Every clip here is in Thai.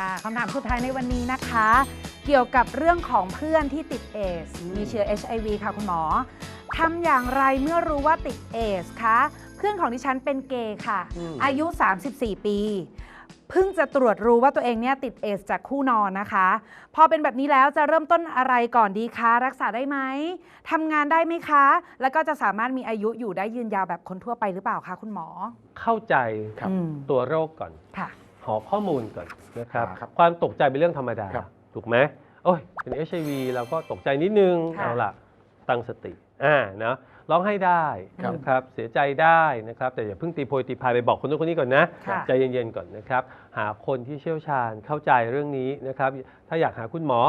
ค่ะคำถามสุดท้ายในวันนี้นะคะ เกี่ยวกับเรื่องของเพื่อนที่ติดเอสมีเชื้อ HIV ค่ะคุณหมอทำอย่างไรเมื่อรู้ว่าติดเอสคะเพื่อนของดิฉันเป็นเกย์ค่ะ อืม อายุ 34 ปี เพิ่งจะตรวจรู้ว่าตัวเองเนี่ยติดเอสจากคู่นอนนะคะ พอเป็นแบบนี้แล้วจะเริ่มต้นอะไรก่อนดีคะ รักษาได้ไหมทำงานได้ไหมคะ แล้วก็จะสามารถมีอายุอยู่ได้ยืนยาวแบบคนทั่วไปหรือเปล่าคะคุณหมอเข้าใจครับ อืมตัวโรคก่อน ค่ะ ขอข้อมูลก่อนนะครับ ครับความตกใจเป็นเรื่องธรรมดา ครับ ถูกไหมโอ้ยเป็น HIV เราก็ตกใจนิดนึง ค่ะ เอาล่ะ ตั้งสติอ่านะร้องให้ได้ครับ นะครับ เสียใจได้นะครับ แต่อย่าเพิ่งตีโพยตีพายไปบอกคนนู้นคนนี้ก่อนนะ ค่ะ ใจเย็นๆก่อนนะครับ หาคนที่เชี่ยวชาญเข้าใจเรื่องนี้นะครับ ถ้าอยากหาคุณหมอ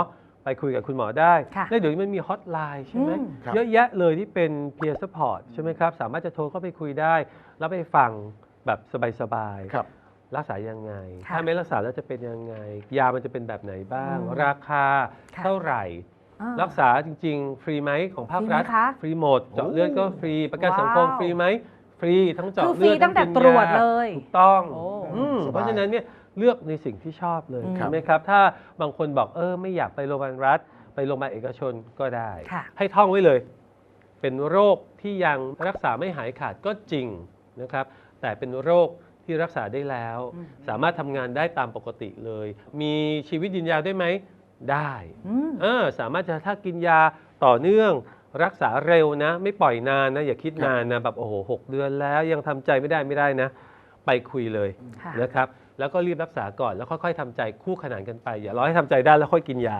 ไปคุยกับคุณหมอได้ค่ะแล้วเดี๋ยวนี้มันมีฮอตไลน์ใช่ไหมอืมครับเยอะแยะเลยที่เป็น peer support ใช่ไหมครับ สามารถจะโทรเข้าไปคุยได้ แล้วไปฟังแบบสบายๆ ครับ รักษายังไง ค่ะถ้าไม่รักษาแล้วจะเป็นยังไง ยามันจะเป็นแบบไหนบ้าง อืมราคาค่ะ เท่าไหร่ อ่า รักษาจริง ๆ ฟรีไหมของภาครัฐ ฟรีไหมคะฟรีหมด เจาะเลือดก็ฟรี ประกันสังคมว้าวฟรีไหม ฟรีทั้งเจาะคือฟเลืรีอดตั้งแต่กินตรวจาเลย ถูกต้องโอ้อืมสบายเพราะฉะนั้นเนี่ยเลือกในสิ่งที่ชอบเลยอืมใช่ไหมครับ ถ้าบางคนบอกเออไม่อยากไปโรงพยาบาลรัฐ ไปโรงพยาบาลเอกชนก็ได้ ค่ะ ให้ท่องไว้เลย เป็นโรคที่ยังรักษาไม่หายขาดก็จริงนะครับ แต่เป็นโรค ที่รักษาได้แล้วอืมสามารถทำงานได้ตามปกติเลย มีชีวิตยืนยาวได้ไหม ได้อืมเออสามารถจะถ้ากินยาต่อเนื่องรักษาเร็วนะ ไม่ปล่อยนานนะ อย่าคิดนานนะแบบโอ้โหหกเดือนแล้วยังทำใจไม่ได้ไม่ได้นะ ไปคุยเลยค่ะนะครับแล้วก็รีบรักษาก่อนแล้วค่อยๆทำใจคู่ขนานกันไป อย่ารอให้ทำใจได้แล้วค่อยกินยา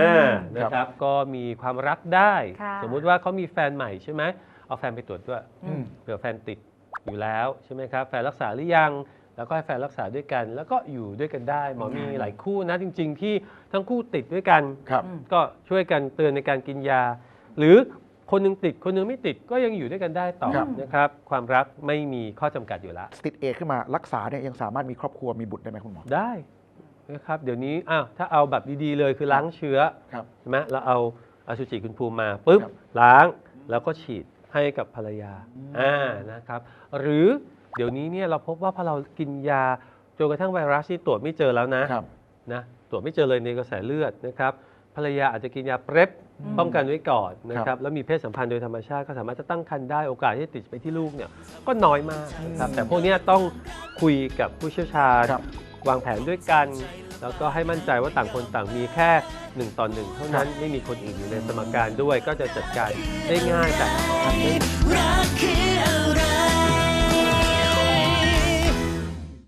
อ่านะครับก็มีความรักได้ค่ะสมมุติว่าเขามีแฟนใหม่ใช่ไหมเอาแฟนไปตรวจด้วยอืมเผื่อแฟนติด อยู่แล้วใช่ไหมครับแฟนรักษาหรือยัง แล้วก็ให้แฟนรักษาด้วยกัน แล้วก็อยู่ด้วยกันได้หมอมีหลายคู่นะจริง ๆ ที่ทั้งคู่ติดด้วยกัน ครับอืมก็ช่วยกันเตือนในการกินยา หรือคนหนึงติดคนหนึงไม่ติดก็ยังอยู่ด้วยกันได้ต่อครับ นะครับ ความรักไม่มีข้อจำกัดอยู่แล้วติดเอดส์ขึ้นมารักษาเนี่ยยังสามารถมีครอบครัวมีบุตรได้ไหมคุณหมอ ได้นะครับเดี๋ยวนี้อ้าวถ้าเอาแบบดีๆเลยคือล้างเชื้อครับ ใช่ไหมเราเอาอสุจิคุณภูมิมาปุ๊บครับล้างแล้วก็ฉีด ให้กับภรรยาอืมอ่านะครับหรือเดี๋ยวนี้เนี่ยเราพบว่าพอเรากินยาจนกระทั่งไวรัสที่ตรวจไม่เจอแล้วนะครับนะตรวจไม่เจอเลยในกระแสเลือดนะครับภรรยาอาจจะกินยาเปรบอืมป้องกันไว้ก่อนนะคครัรับบแล้วมีเพศสัมพันธ์โดยธรรมชาติก็สามารถจะตั้งครรภ์ได้โอกาสที่จะติดไปที่ลูกเนี่ยก็น้อยมากนะครับแต่พวกเนี้ยต้องคุยกับผู้เชี่ยวชาญครับวางแผนด้วยกัน แล้วก็ให้มั่นใจว่าต่างคนต่างมีแค่หนึ่งต่อหนึ่งเท่านั้นไม่มีคนอื่นอยู่ในสมการด้วยก็จะจัดการได้ง่ายแต่ทำได้